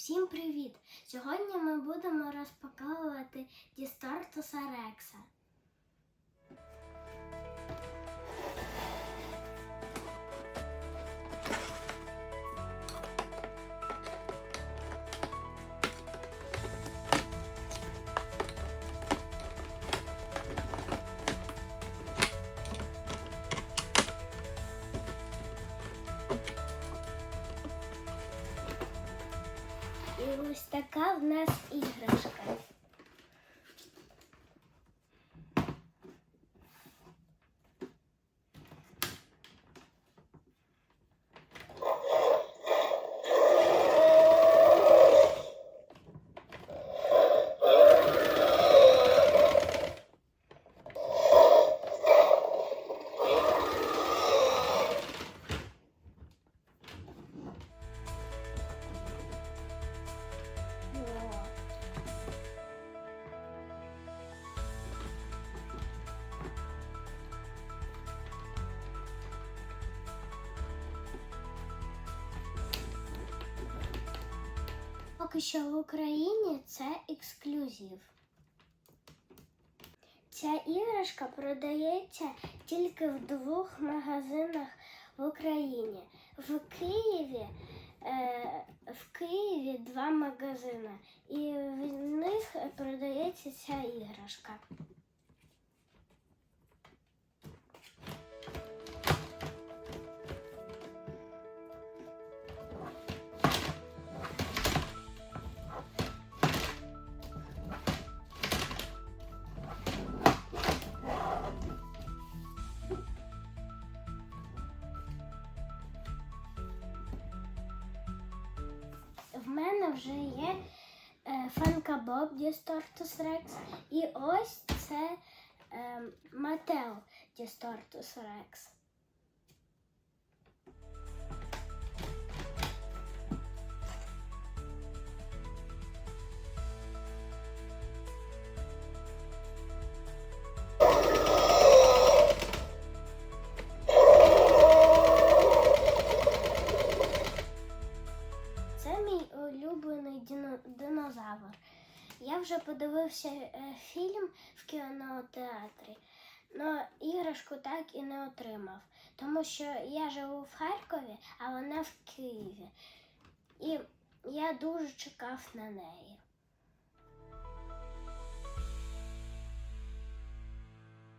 Всім привіт! Сьогодні ми будемо розпаковувати Дістортуса Рекса. Ось така в нас іграшка. Поки що в Україні це ексклюзив. Ця іграшка продається тільки в двох магазинах в Україні. В Києві, е, в Києві два магазини, і в них продається ця іграшка. Вже є е, Фанка Боб Дістортус Рекс. І ось це е, Матео Дістортус Рекс. Улюблений динозавр. Я вже подивився е, фільм в кінотеатрі, але іграшку так і не отримав, тому що я живу в Харкові, а вона в Києві. І я дуже чекав на неї.